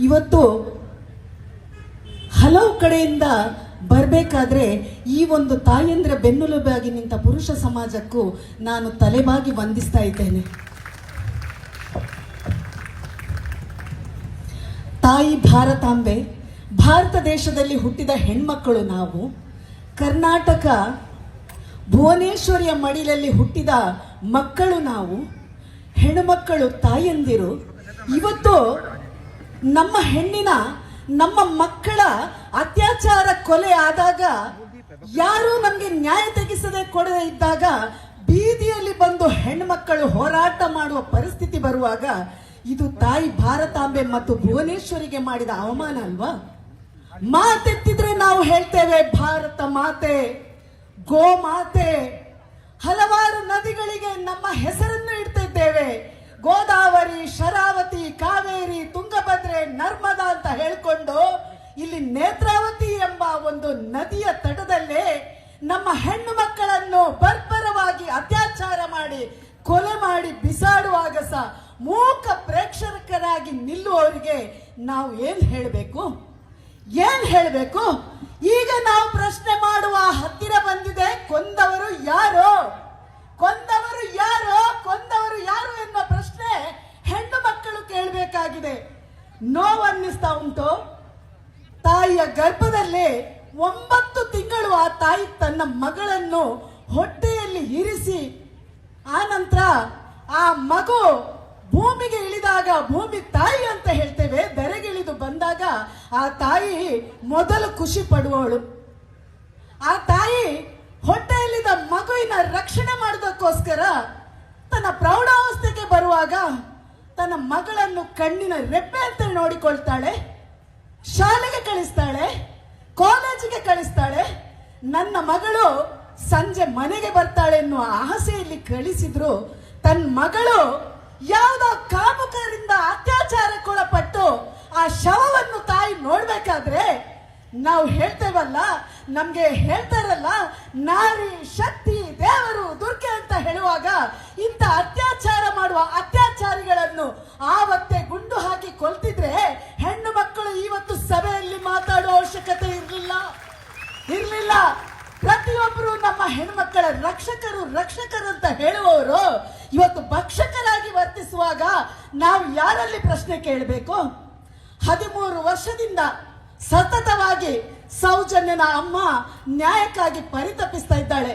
ಇವತ್ತು ಹಲವು ಕಡೆಯಿಂದ ಬರಬೇಕಾದ್ರೆ ಈ ಒಂದು ತಾಯಂದ್ರ ಬೆನ್ನೆಲುಬಾಗಿ ನಿಂತ ಪುರುಷ ಸಮಾಜಕ್ಕೂ ನಾನು ತಲೆಬಾಗಿ ವಂದಿಸ್ತಾ ಇದ್ದೇನೆ. ತಾಯಿ ಭಾರತಾಂಬೆ, ಭಾರತ ದೇಶದಲ್ಲಿ ಹುಟ್ಟಿದ ಹೆಣ್ಮಕ್ಕಳು ನಾವು. ಕರ್ನಾಟಕ, ಭುವನೇಶ್ವರಿಯ ಮಡಿಲಲ್ಲಿ ಹುಟ್ಟಿದ ಮಕ್ಕಳು ನಾವು. ಹೆಣ್ಣುಮಕ್ಕಳು ತಾಯಂದಿರು. ಇವತ್ತು ನಮ್ಮ ಹೆಣ್ಣಿನ, ನಮ್ಮ ಮಕ್ಕಳ ಅತ್ಯಾಚಾರ ಕೊಲೆ ಆದಾಗ ಯಾರು ನಮಗೆ ನ್ಯಾಯ ತೆಗಿಸದೆ ಕೊಡದೆ ಇದ್ದಾಗ ಬೀದಿಯಲ್ಲಿ ಬಂದು ಹೆಣ್ಮಕ್ಕಳು ಹೋರಾಟ ಮಾಡುವ ಪರಿಸ್ಥಿತಿ ಬರುವಾಗ ಇದು ತಾಯಿ ಭಾರತಾಂಬೆ ಮತ್ತು ಭುವನೇಶ್ವರಿಗೆ ಮಾಡಿದ ಅವಮಾನ ಅಲ್ವಾ? ಮಾತೆತ್ತಿದ್ರೆ ನಾವು ಹೇಳ್ತೇವೆ, ಭಾರತ ಮಾತೆ, ಗೋ ಮಾತೆ. ಹಲವಾರು ನದಿಗಳಿಗೆ ನಮ್ಮ ಹೆಸರನ್ನು ಇಡ್ತಿದ್ದೇವೆ. ಗೋದಾವರಿ, ಶರಾವತಿ, ಕಾವೇರಿ, ತುಂಗಭದ್ರೆ, ನರ್ಮದಾ ಅಂತ ಹೇಳ್ಕೊಂಡು ಇಲ್ಲಿ ನೇತ್ರಾವತಿ ಎಂಬ ಒಂದು ನದಿಯ ತಟದಲ್ಲೇ ನಮ್ಮ ಹೆಣ್ಣು ಮಕ್ಕಳನ್ನು ಬರ್ಬರವಾಗಿ ಅತ್ಯಾಚಾರ ಮಾಡಿ, ಕೊಲೆ ಮಾಡಿ ಬಿಸಾಡುವಾಗ ಸಹ ಮೂಕ ಪ್ರೇಕ್ಷಕರಾಗಿ ನಿಲ್ಲುವವರಿಗೆ ನಾವು ಏನ್ ಹೇಳಬೇಕು? ಏನ್ ಹೇಳಬೇಕು? ಈಗ ನಾವು ಪ್ರಶ್ನೆ ಮಾಡುವ ಹತ್ತಿರ ಬಂದಿದೆ ಕೊಂದವರು ಯಾರು ಕೊಂದವರು ಯಾರು ಕೊಂದವರು ಯಾರು ಎನ್ನುವ ಪ್ರಶ್ನೆ ಹೆಣ್ಣು ಮಕ್ಕಳು ಕೇಳಬೇಕಾಗಿದೆ ನೋವನ್ನಿಸ್ತಾ ಉಂಟು ತಾಯಿಯ ಗರ್ಭದಲ್ಲಿ ಒಂಬತ್ತು ತಿಂಗಳು ಆ ತಾಯಿ ತನ್ನ ಮಗಳನ್ನು ಹೊಟ್ಟೆಯಲ್ಲಿ ಇರಿಸಿ ಆ ನಂತರ ಆ ಮಗು ಭೂಮಿಗೆ ಇಳಿದಾಗ ಭೂಮಿ ತಾಯಿ ಅಂತ ಹೇಳ್ತೇವೆ, ಬೆರೆಗಿಳಿದು ಬಂದಾಗ ಆ ತಾಯಿ ಮೊದಲು ಖುಷಿ ಪಡುವವಳು. ಆ ತಾಯಿ ಹೊಟ್ಟೆಯಲ್ಲಿದ್ದ ಮಗುವಿನ ರಕ್ಷಣೆ ಮಾಡೋದಕ್ಕೋಸ್ಕರ ತನ್ನ ಪ್ರೌಢಾವಸ್ಥೆಗೆ ಬರುವಾಗ ತನ್ನ ಮಗಳನ್ನು ಕಣ್ಣಿನ ರೆಪ್ಪೆ ಅಂತ ನೋಡಿಕೊಳ್ತಾಳೆ, ಶಾಲೆಗೆ ಕಳಿಸ್ತಾಳೆ, ಕಾಲೇಜಿಗೆ ಕಳಿಸ್ತಾಳೆ. ನನ್ನ ಮಗಳು ಸಂಜೆ ಮನೆಗೆ ಬರ್ತಾಳೆ ಎನ್ನುವ ಆಸೆಯಲ್ಲಿ ಕಳಿಸಿದ್ರು ತನ್ನ ಮಗಳು ಯಾವುದೋ ಕಾಮುಕರಿಂದ ಅತ್ಯಾಚಾರಕ್ಕೊಳಪಟ್ಟು ಆ ಶವವನ್ನು ತಾಯಿ ನೋಡ್ಬೇಕಾದ್ರೆ ನಾವು ಹೇಳ್ತೇವಲ್ಲ, ನಮ್ಗೆ ಹೇಳ್ತಾರಲ್ಲ, ನಾರಿ ಶಕ್ತಿ ದೇವರು ದುರ್ಗೆ ಅಂತ ಹೇಳುವಾಗ ಇಂಥ ಅತ್ಯಾಚಾರ ಮಾಡುವ ಅತ್ಯಾಚಾರಿಗಳನ್ನು ಆವತ್ತೇ ಗುಂಡು ಹಾಕಿ ಕೊಲ್ತಿದ್ರೆ ಹೆಣ್ಣು ಮಕ್ಕಳು ಇವತ್ತು ಸಭೆಯಲ್ಲಿ ಮಾತಾಡುವ ಅವಶ್ಯಕತೆ ಇರಲಿಲ್ಲ. ಇರಲಿಲ್ಲ. ಪ್ರತಿಯೊಬ್ಬರು ನಮ್ಮ ಹೆಣ್ಮಕ್ಕಳ ರಕ್ಷಕರು ರಕ್ಷಕರು ಅಂತ ಹೇಳುವವರು ಭಕ್ಷಕರಾಗಿ ವರ್ತಿಸುವಾಗ ನಾವು ಯಾರಲ್ಲಿ ಪ್ರಶ್ನೆ ಕೇಳಬೇಕು? ಹದಿಮೂರು ವರ್ಷದಿಂದ ಸತತವಾಗಿ ಸೌಜನ್ಯನ ಅಮ್ಮ ನ್ಯಾಯಕ್ಕಾಗಿ ಪರಿತಪಿಸ್ತಾ ಇದ್ದಾಳೆ.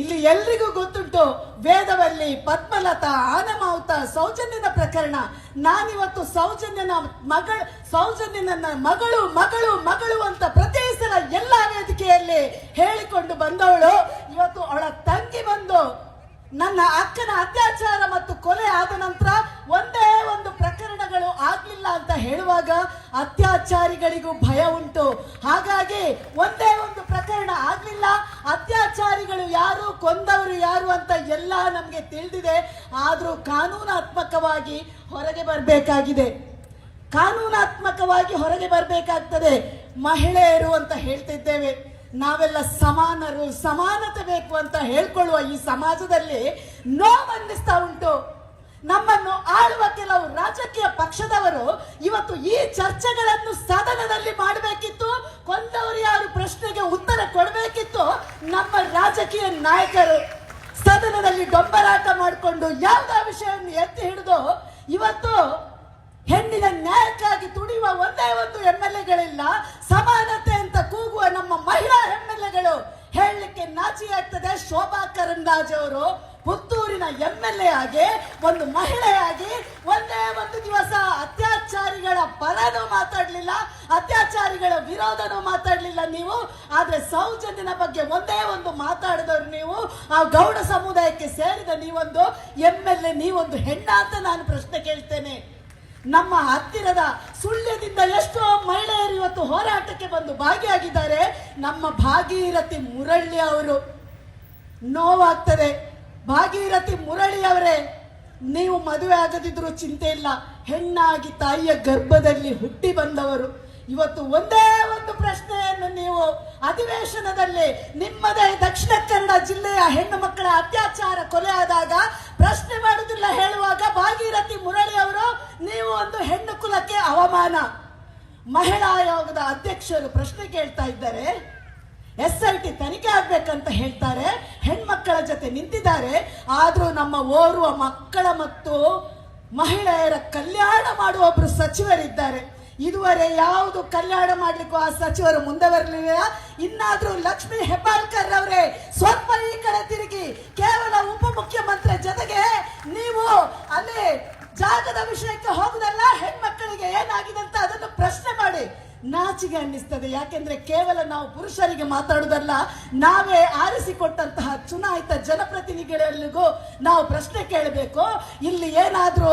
ಇಲ್ಲಿ ಎಲ್ರಿಗೂ ಗೊತ್ತುಂಟು, ವೇದವಲ್ಲಿ ಪದ್ಮಲತಾ ಆನಮಾವುತ ಸೌಜನ್ಯನ ಪ್ರಕರಣ. ನಾನಿವತ್ತು ಸೌಜನ್ಯನ ಮಗಳ ಸೌಜನ್ಯನ ಮಗಳು ಮಗಳು ಮಗಳು ಅಂತ ಪ್ರತಿ ಸಲ ಎಲ್ಲ ವೇದಿಕೆಯಲ್ಲಿ ಹೇಳಿಕೊಂಡು ಬಂದವಳು. ಇವತ್ತು ಅವಳ ತಂಗಿ ಬಂದು ನನ್ನ ಅಕ್ಕನ ಅತ್ಯಾಚಾರ ಮತ್ತು ಕೊಲೆ ಆದ ನಂತರ ಒಂದೇ ಒಂದು ಪ್ರಕರಣಗಳು ಆಗ್ಲಿಲ್ಲ ಅಂತ ಹೇಳುವಾಗ ಅತ್ಯಾಚಾರಿಗಳಿಗೂ ಭಯ ಉಂಟು. ಹಾಗಾಗಿ ಒಂದೇ ಒಂದು ಪ್ರಕರಣ ಆಗ್ಲಿಲ್ಲ. ಅತ್ಯಾಚಾರಿಗಳು ಯಾರು, ಕೊಂದವರು ಯಾರು ಅಂತ ಎಲ್ಲ ನಮಗೆ ತಿಳಿದಿದೆ. ಆದರೂ ಕಾನೂನಾತ್ಮಕವಾಗಿ ಹೊರಗೆ ಬರಬೇಕಾಗಿದೆ. ಕಾನೂನಾತ್ಮಕವಾಗಿ ಹೊರಗೆ ಬರಬೇಕಾಗ್ತದೆ. ಮಹಿಳೆಯರು ಅಂತ ಹೇಳ್ತಿದ್ದೇವೆ. ನಾವೆಲ್ಲ ಸಮಾನರು, ಸಮಾನತೆ ಬೇಕು ಅಂತ ಹೇಳ್ಕೊಳ್ಳುವ ಈ ಸಮಾಜದಲ್ಲಿ ನೋವನ್ನಿಸ್ತಾ ಉಂಟು. ನಮ್ಮನ್ನು ಆಳುವ ಕೆಲವು ರಾಜಕೀಯ ಪಕ್ಷದವರು ಇವತ್ತು ಈ ಚರ್ಚೆಗಳನ್ನು ಸದನದಲ್ಲಿ ಮಾಡಬೇಕಿತ್ತು. ಕೊಂದವರು ಯಾರು ಪ್ರಶ್ನೆಗೆ ಉತ್ತರ ಕೊಡಬೇಕಿತ್ತು? ನಮ್ಮ ರಾಜಕೀಯ ನಾಯಕರು ಸದನದಲ್ಲಿ ಡೊಂಬರಾಟ ಮಾಡಿಕೊಂಡು ಯಾವುದೇ ವಿಷಯವನ್ನು ಎತ್ತಿ ಹಿಡಿದು ಇವತ್ತು ಹೆಣ್ಣಿನ ನ್ಯಾಯಕ್ಕಾಗಿ ತುಡಿಯುವ ಒಂದೇ ಒಂದು ಎಂ ಎಲ್ ಎಗಳಿಲ್ಲ ಸಮಾನತೆ ಅಂತ ಕೂಗುವ ನಮ್ಮ ಮಹಿಳಾ ಎಂ ಎಲ್ ಎಗಳು ಹೇಳಲಿಕ್ಕೆ ನಾಚಿ ಆಗ್ತದೆ ಶೋಭಾ ಕರಂದಾಜೆ ಅವರು ಪುತ್ತೂರಿನ ಎಂ ಎಲ್ ಎ ಆಗಿ, ಒಂದು ಮಹಿಳೆಯಾಗಿ ಒಂದೇ ಒಂದು ದಿವಸ ಅತ್ಯಾಚಾರಿಗಳ ಪರನೂ ಮಾತಾಡಲಿಲ್ಲ, ಅತ್ಯಾಚಾರಿಗಳ ವಿರೋಧನೂ ಮಾತಾಡಲಿಲ್ಲ ನೀವು. ಆದರೆ ಸೌಜನ್ಯನ ಬಗ್ಗೆ ಒಂದೇ ಒಂದು ಮಾತಾಡಿದವರು ನೀವು. ಆ ಗೌಡ ಸಮುದಾಯಕ್ಕೆ ಸೇರಿದ ನೀವೊಂದು ಎಂ ಎಲ್ ಎ ನೀವೊಂದು ಹೆಣ್ಣ ಅಂತ ನಾನು ಪ್ರಶ್ನೆ ಕೇಳ್ತೇನೆ. ನಮ್ಮ ಹತ್ತಿರದ ಸುಳ್ಯದಿಂದ ಎಷ್ಟೋ ಮಹಿಳೆಯರು ಇವತ್ತು ಹೋರಾಟಕ್ಕೆ ಬಂದು ಭಾಗಿಯಾಗಿದ್ದಾರೆ. ನಮ್ಮ ಭಾಗೀರಥಿ ಮುರಳ್ಳಿ ಅವರು. ನೋವಾಗ್ತದೆ. ಭಾಗೀರಥಿ ಮುರಳಿ ಅವರೇ ನೀವು ಮದುವೆ ಆಗದಿದ್ರು ಚಿಂತೆ ಇಲ್ಲ. ಹೆಣ್ಣಾಗಿ ತಾಯಿಯ ಗರ್ಭದಲ್ಲಿ ಹುಟ್ಟಿ ಬಂದವರು. ಇವತ್ತು ಒಂದೇ ಒಂದು ಪ್ರಶ್ನೆಯನ್ನು ನೀವು ಅಧಿವೇಶನದಲ್ಲಿ ನಿಮ್ಮದೇ ದಕ್ಷಿಣ ಕನ್ನಡ ಜಿಲ್ಲೆಯ ಹೆಣ್ಣು ಮಕ್ಕಳ ಅತ್ಯಾಚಾರ ಕೊಲೆ ಆದಾಗ ಪ್ರಶ್ನೆ ಮಾಡುವುದಿಲ್ಲ ಹೇಳುವಾಗ ಭಾಗೀರಥಿ ಮುರಳಿ ಅವರು ನೀವು ಒಂದು ಹೆಣ್ಣು ಕುಲಕ್ಕೆ ಅವಮಾನ. ಮಹಿಳಾ ಆಯೋಗದ ಅಧ್ಯಕ್ಷರು ಪ್ರಶ್ನೆ ಕೇಳ್ತಾ ಇದ್ದಾರೆ. ಎಸ್ ಐ ಟಿ ತನಿಖೆ ಆಗ್ಬೇಕಂತ ಹೇಳ್ತಾರೆ. ಹೆಣ್ಮಕ್ಕಳ ಜೊತೆ ನಿಂತಿದ್ದಾರೆ. ಆದರೂ ನಮ್ಮ ಓರ್ವ ಮಕ್ಕಳ ಮತ್ತು ಮಹಿಳೆಯರ ಕಲ್ಯಾಣ ಮಾಡುವ ಒಬ್ರು ಸಚಿವರಿದ್ದಾರೆ. ಇದುವರೆ ಯಾವುದು ಕಲ್ಯಾಣ ಮಾಡ್ಲಿಕ್ಕೂ ಆ ಸಚಿವರು ಮುಂದೆ ಬರಲಿಲ್ಲ. ಇನ್ನಾದ್ರೂ ಲಕ್ಷ್ಮಿ ಹೆಬ್ಬಾಳ್ಕರ್ ಅವರೇ, ಸ್ವಲ್ಪ ಈ ಕಡೆ ನಾಚಿಗೆ ಅನ್ನಿಸ್ತದೆ. ಯಾಕೆಂದ್ರೆ ಕೇವಲ ನಾವು ಪುರುಷರಿಗೆ ಮಾತಾಡುವುದಲ್ಲ, ನಾವೇ ಆರಿಸಿಕೊಟ್ಟಂತಹ ಚುನಾಯಿತ ಜನಪ್ರತಿನಿಧಿಗಳಿಗೂ ನಾವು ಪ್ರಶ್ನೆ ಕೇಳಬೇಕು. ಇಲ್ಲಿ ಏನಾದರೂ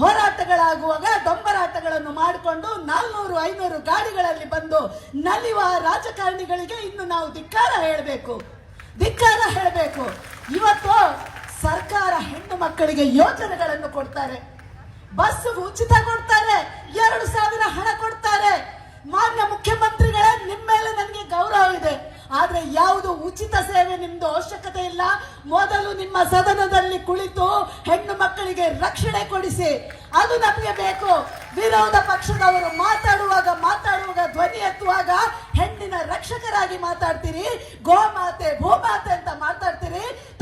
ಹೋರಾಟಗಳಾಗುವಾಗ ದೊಂಬರಾಟಗಳನ್ನು ಮಾಡಿಕೊಂಡು ನಾಲ್ನೂರು, ಐನೂರು ಗಾಡಿಗಳಲ್ಲಿ ಬಂದು ನಲಿವ ರಾಜಕಾರಣಿಗಳಿಗೆ ಇನ್ನು ನಾವು ಧಿಕ್ಕಾರ ಹೇಳಬೇಕು. ಧಿಕ್ಕಾರ ಹೇಳಬೇಕು. ಇವತ್ತು ಸರ್ಕಾರ ಹೆಣ್ಣು ಮಕ್ಕಳಿಗೆ ಯೋಜನೆಗಳನ್ನು ಕೊಡ್ತಾರೆ. ಬಸ್ ಉಚಿತ ಕೊಡ್ತಾರೆ. ಎರಡು ಸಾವಿರ ಹಣ ಕೊಡ್ತಾರೆ. ಮಾನ್ಯ ಮುಖ್ಯಮಂತ್ರಿಗಳೇ ನಿಮ್ಮ ಮೇಲೆ ನನಗೆ ಗೌರವ ಇದೆ. ಆದ್ರೆ ಯಾವುದು ಉಚಿತ ಸೇವೆ ನಿಮ್ದು ಅವಶ್ಯಕತೆ ಇಲ್ಲ. ಮೊದಲು ನಿಮ್ಮ ಸದನದಲ್ಲಿ ಕುಳಿತು ಹೆಣ್ಣು ಮಕ್ಕಳಿಗೆ ರಕ್ಷಣೆ ಕೊಡಿಸಿ. ಅದು ನಮಗೆ ಬೇಕು. ವಿರೋಧ ಪಕ್ಷದವರು ಮಾತಾಡುವಾಗ ಮಾತಾಡುವಾಗ ಧ್ವನಿ ಎತ್ತುವಾಗ ಹೆಣ್ಣಿನ ರಕ್ಷಕರಾಗಿ ಮಾತಾಡ್ತೀರಿ. ಗೋಮಾತೆ, ಭೂಮಾತೆ ಅಂತ ಮಾತಾಡ್ತೀರಿ.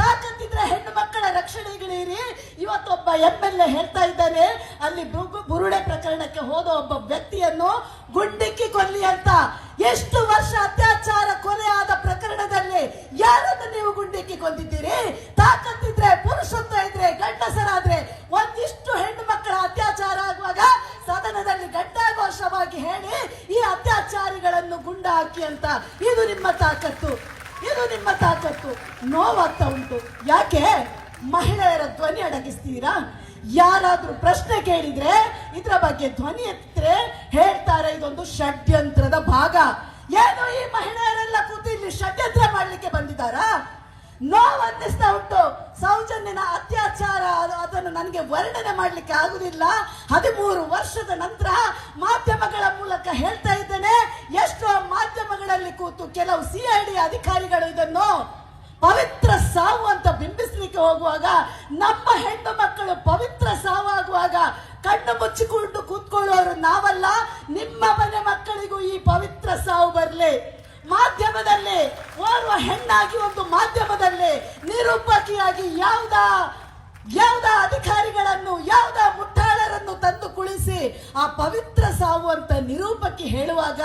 ಇವತ್ತೊಬ್ಬ ಎಂ ಎಲ್ ಎ ಹೇಳ್ತಾ ಇದ್ದಾನೆ, ಅಲ್ಲಿ ಬುರುಡೆ ಪ್ರಕರಣಕ್ಕೆ ಹೋದ ಒಬ್ಬ ವ್ಯಕ್ತಿಯನ್ನು ಗುಂಡಿಕ್ಕಿ ಕೊಲ್ಲಿ ಅಂತ. ಎಷ್ಟು ವರ್ಷ ಅತ್ಯಾಚಾರ ಕೊಲೆ ಆದ ಪ್ರಕರಣದಲ್ಲಿ ಯಾರನ್ನು ನೀವು ಗುಂಡಿಕ್ಕಿ ಕೊಂದಿದ್ದೀರಿ? ತಾಕತ್ತಿದ್ರೆ, ಪುರುಷತ್ವ ಇದ್ರೆ, ಗಂಡಸರಾದ್ರೆ, ಒಂದಿಷ್ಟು ಹೆಣ್ಣು ಮಕ್ಕಳ ಅತ್ಯಾಚಾರ ಆಗುವಾಗ ಸದನದಲ್ಲಿ ಗಂಟಾಘೋಷವಾಗಿ ಹೇಳಿ, ಈ ಅತ್ಯಾಚಾರಿಗಳನ್ನು ಗುಂಡ ಹಾಕಿ ಅಂತ. ಇದು ನಿಮ್ಮ ತಾಕತ್ತು. ಇದು ನಿಮ್ಮ ತಾಕತ್ತು. ನೋವಾಗ್ತಾ ಉಂಟು. ಯಾಕೆ? ಮಹಿಳೆಯರ ಧ್ವನಿ ಅಡಗಿಸ್ತೀರಾ? ಯಾರಾದ್ರೂ ಪ್ರಶ್ನೆ ಕೇಳಿದ್ರೆ ಇದ್ರ ಬಗ್ಗೆ ಧ್ವನಿ ಎತ್ತರೆ ಹೇಳ್ತಾರೆ, ಇದೊಂದು ಷಡ್ಯಂತ್ರದ ಭಾಗ. ಏನು ಈ ಮಹಿಳೆಯರೆಲ್ಲ ಕೂತು ಇಲ್ಲಿ ಷಡ್ಯಂತ್ರ ಮಾಡ್ಲಿಕ್ಕೆ ಬಂದಿದ್ದಾರಾ? ನೋವಂದಿಸ್ತಾ ಉಂಟು. ಸೌಜನ್ಯನ ಅತ್ಯಾಚಾರ ಅದು- ಅದನ್ನು ನನಗೆ ವರ್ಣನೆ ಮಾಡ್ಲಿಕ್ಕೆ ಆಗುದಿಲ್ಲ. ಹದಿಮೂರು ವರ್ಷದ ನಂತರ ಮಾಧ್ಯಮಗಳ ಮೂಲಕ ಹೇಳ್ತಾ ಇದ್ದೇನೆ, ಎಷ್ಟೋ ಮಾಧ್ಯಮಗಳಲ್ಲಿ ಕೂತು ಕೆಲವು ಸಿಐಡಿ ಅಧಿಕಾರಿಗಳು ಇದನ್ನು ಪವಿತ್ರ ಸಾವು ಅಂತ ಬಿಂಬಿಸ್ಲಿಕ್ಕೆ ಹೋಗುವಾಗ, ನಮ್ಮ ಹೆಣ್ಣು ಮಕ್ಕಳು ಪವಿತ್ರ ಸಾವಾಗುವಾಗ ಕಣ್ಣು ಮುಚ್ಚಿಕೊಂಡು ಕೂತ್ಕೊಳ್ಳೋರು ನಾವಲ್ಲ, ನಿಮ್ಮ ಮನೆ ಮಕ್ಕಳಿಗೂ ಈ ಪವಿತ್ರ ಸಾವು ಬರಲಿ. ಮಾಧ್ಯಮದಲ್ಲಿ, ಓರ್ವ ಹೆಣ್ಣಾಗಿ ಒಂದು ಮಾಧ್ಯಮದಲ್ಲಿ ನಿರೂಪಕಿಯಾಗಿ ಯಾವ್ದ ಯಾವ್ದ ಅಧಿಕಾರಿಗಳನ್ನು, ಯಾವ್ದ ಮುಟ್ಟಾಳರನ್ನು ತಂದು ಕುಳಿಸಿ ಆ ಪವಿತ್ರ ಸಾವು ಅಂತ ನಿರೂಪಕ್ಕೆ ಹೇಳುವಾಗ,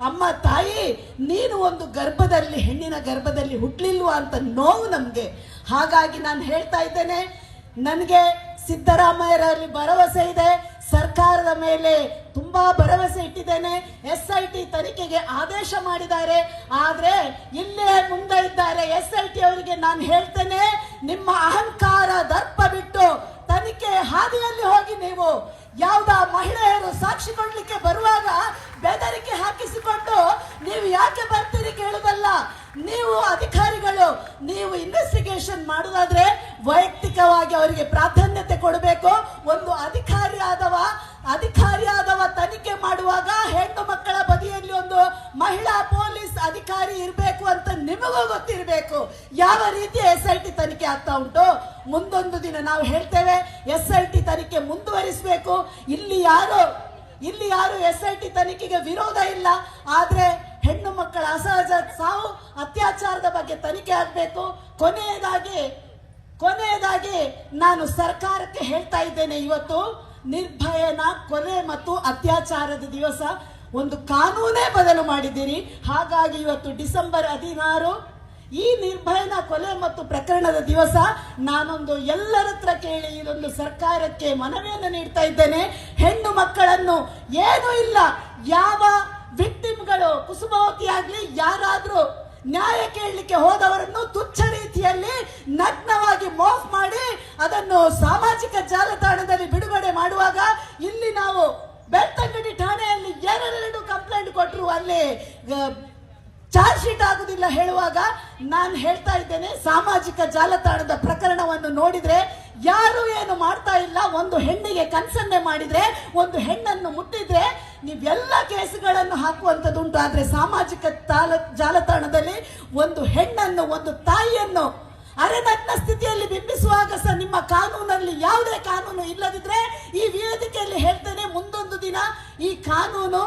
ಅಮ್ಮ ತಾಯಿ, ನೀನು ಒಂದು ಗರ್ಭದಲ್ಲಿ, ಹೆಣ್ಣಿನ ಗರ್ಭದಲ್ಲಿ ಹುಟ್ಟಲಿಲ್ವಾ ಅಂತ ನೋವು ನಮ್ಗೆ. ಹಾಗಾಗಿ ನಾನು ಹೇಳ್ತಾ ಇದ್ದೇನೆ, ನನಗೆ ಸಿದ್ದರಾಮಯ್ಯರಲ್ಲಿ ಭರವಸೆ ಇದೆ ಸರ್ಕಾರದ ಮೇಲೆ ತುಂಬಾ ಭರವಸೆ ಇಟ್ಟಿದ್ದೇನೆ. ಎಸ್ ಐ ಟಿ ತನಿಖೆಗೆ ಆದೇಶ ಮಾಡಿದ್ದಾರೆ. ಆದ್ರೆ ಇಲ್ಲೇ ಮುಂದೆ ಇದ್ದಾರೆ ಎಸ್ ಐ ಟಿ ಅವರಿಗೆ ನಾನು ಹೇಳ್ತೇನೆ, ನಿಮ್ಮ ಅಹಂಕಾರ ದರ್ಪ ಬಿಟ್ಟು ತನಿಖೆ ಹಾದಿಯಲ್ಲಿ ಹೋಗಿ ನೀವು ಯಾವ್ದ ಮಹಿಳೆಯರು ಸಾಕ್ಷಿ ಕೊಡ್ಲಿಕ್ಕೆ ಬರುವಾಗ ಬೆದರಿಕೆ ಹಾಕಿಸಿಕೊಂಡು ನೀವು ಯಾಕೆ ಬರ್ತೀರಿ ಕೇಳುದಲ್ಲ. ನೀವು ಅಧಿಕಾರಿಗಳು, ನೀವು ಇನ್ವೆಸ್ಟಿಗೇಷನ್ ಮಾಡುದಾದ್ರೆ ವೈಯಕ್ತಿಕವಾಗಿ ಅವರಿಗೆ ಪ್ರಾಧಾನ್ಯತೆ ಕೊಡಬೇಕು. ಒಂದು ಅಧಿಕಾರಿ ಆದವ ಅಧಿಕಾರಿ ಆದವ ತನಿಖೆ ಮಾಡುವಾಗ ಹೆಣ್ಣು ಮಕ್ಕಳ ಬದಿಯಲ್ಲಿ ಒಂದು ಮಹಿಳಾ ಪೊಲೀಸ್ ಅಧಿಕಾರಿ ಇರಬೇಕು ಅಂತ ನಿಮಗೂ ಗೊತ್ತಿರಬೇಕು. ಯಾವ ರೀತಿ ಎಸ್ ಐ ಟಿ ತನಿಖೆ ಆಗ್ತಾ ಉಂಟು? ಮುಂದೊಂದು ದಿನ ನಾವು ಹೇಳ್ತೇವೆ, ಎಸ್ ಐ ಟಿ ತನಿಖೆ ಮುಂದುವರಿಸಬೇಕು. ಇಲ್ಲಿ ಯಾರು ಇಲ್ಲಿ ಯಾರು ಎಸ್ ಐ ಟಿ ತನಿಖೆಗೆ ವಿರೋಧ ಇಲ್ಲ, ಆದರೆ ಹೆಣ್ಣು ಮಕ್ಕಳ ಅಸಹಜ ಸಾವು, ಅತ್ಯಾಚಾರದ ಬಗ್ಗೆ ತನಿಖೆ ಆಗಬೇಕು. ಕೊನೆಯದಾಗಿ ಕೊನೆಯದಾಗಿ ನಾನು ಸರ್ಕಾರಕ್ಕೆ ಹೇಳ್ತಾ ಇದ್ದೇನೆ ಇವತ್ತು ನಿರ್ಭಯನ ಕೊಲೆ ಮತ್ತು ಅತ್ಯಾಚಾರದ ದಿವಸ ಒಂದು ಕಾನೂನೇ ಬದಲು ಮಾಡಿದ್ದೀರಿ. ಹಾಗಾಗಿ ಇವತ್ತು ಡಿಸೆಂಬರ್ ಹದಿನಾರು, ಈ ನಿರ್ಭಯನ, ಕೊಲೆ ಮತ್ತು ಪ್ರಕರಣದ ದಿವಸ ನಾನೊಂದು ಎಲ್ಲರ ಹತ್ರ ಕೇಳಿ ಇದೊಂದು ಸರ್ಕಾರಕ್ಕೆ ಮನವಿಯನ್ನು ನೀಡ್ತಾ ಇದ್ದೇನೆ. ಹೆಣ್ಣು ಮಕ್ಕಳನ್ನು ಏನೂ ಇಲ್ಲ. ಯಾವ ವಿಕ್ಟಿಮ್ಗಳು, ಕುಸುಮಾವತಿ ಆಗಲಿ, ಯಾರಾದರೂ ನ್ಯಾಯ ಕೇಳಲಿಕ್ಕೆ ಹೋದವರನ್ನು ತುಚ್ಛ ರೀತಿಯಲ್ಲಿ ನಗ್ನವಾಗಿ ಮೋಫ್ ಮಾಡಿ ಅದನ್ನು ಸಾಮಾಜಿಕ ಜಾಲತಾಣದಲ್ಲಿ ಬಿಡುಗಡೆ ಮಾಡುವಾಗ ಇಲ್ಲಿ ನಾವು ಬೆಳ್ತಂಗಡಿ ಠಾಣೆಯಲ್ಲಿ ಎರಡೆರಡು ಕಂಪ್ಲೇಂಟ್ ಕೊಟ್ಟರು ಅಲ್ಲಿ ಚಾರ್ಜ್ ಶೀಟ್ ಆಗುದಿಲ್ಲ ಹೇಳುವಾಗ ನಾನು ಹೇಳ್ತಾ ಇದ್ದೇನೆ, ಸಾಮಾಜಿಕ ಜಾಲತಾಣದ ಪ್ರಕರಣವನ್ನು ನೋಡಿದ್ರೆ ಯಾರು ಏನು ಮಾಡ್ತಾ ಇಲ್ಲ. ಒಂದು ಹೆಣ್ಣಿಗೆ ಕನ್ಸನ್ನೆ ಮಾಡಿದ್ರೆ, ಒಂದು ಹೆಣ್ಣನ್ನು ಮುಟ್ಟಿದ್ರೆ ನೀವೆಲ್ಲ ಕೇಸುಗಳನ್ನು ಹಾಕುವಂಥದ್ದುಂಟು ಆದರೆ ಸಾಮಾಜಿಕ ತಾಲ, ಜಾಲತಾಣದಲ್ಲಿ ಒಂದು ಹೆಣ್ಣನ್ನು, ಒಂದು ತಾಯಿಯನ್ನು ಅರೆನಗ್ನ ಸ್ಥಿತಿಯಲ್ಲಿ ಬಿಂಬಿಸುವಾಗ ಸಹ ನಿಮ್ಮ ಕಾನೂನಲ್ಲಿ ಯಾವುದೇ ಕಾನೂನು ಇಲ್ಲದಿದ್ರೆ ಈ ವೇದಿಕೆಯಲ್ಲಿ ಹೇಳ್ತೇನೆ, ಮುಂದೊಂದು ದಿನ ಈ ಕಾನೂನು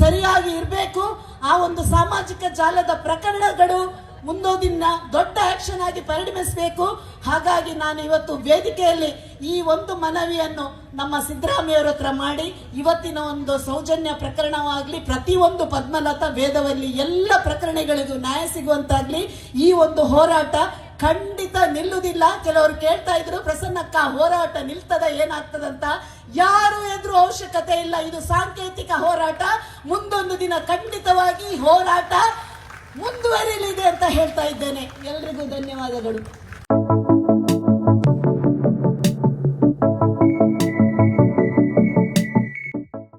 ಸರಿಯಾಗಿ ಇರಬೇಕು. ಆ ಒಂದು ಸಾಮಾಜಿಕ ಜಾಲದ ಪ್ರಕರಣಗಳು ಮುಂದೋದಿನ ದೊಡ್ಡ ಆಕ್ಷನ್ ಆಗಿ ಪರಿಣಮಿಸಬೇಕು. ಹಾಗಾಗಿ ನಾನು ಇವತ್ತು ವೇದಿಕೆಯಲ್ಲಿ ಈ ಒಂದು ಮನವಿಯನ್ನು ನಮ್ಮ ಸಿದ್ದರಾಮಯ್ಯವರ ಹತ್ರ ಮಾಡಿ, ಇವತ್ತಿನ ಒಂದು ಸೌಜನ್ಯ ಪ್ರಕರಣವಾಗಲಿ, ಪ್ರತಿಯೊಂದು ಪದ್ಮಲತಾ, ವೇದವಲ್ಲಿ ಎಲ್ಲ ಪ್ರಕರಣಗಳಿಗೂ ನ್ಯಾಯ ಸಿಗುವಂತಾಗ್ಲಿ, ಈ ಒಂದು ಹೋರಾಟ ಖಂಡಿತ ನಿಲ್ಲುವುದಿಲ್ಲ. ಕೆಲವರು ಕೇಳ್ತಾ ಇದ್ರು, ಪ್ರಸನ್ನಕ್ಕ, ಹೋರಾಟ ನಿಲ್ತದ, ಏನಾಗ್ತದಂತ? ಯಾರು ಎದುರು ಅವಶ್ಯಕತೆ ಇಲ್ಲ. ಇದು ಸಾಂಕೇತಿಕ ಹೋರಾಟ. ಮುಂದೊಂದು ದಿನ ಖಂಡಿತವಾಗಿ ಹೋರಾಟ ಮುಂದುವರಿಯಲಿದೆ ಅಂತ ಹೇಳ್ತಾ ಇದ್ದೇನೆ. ಎಲ್ರಿಗೂ ಧನ್ಯವಾದಗಳು.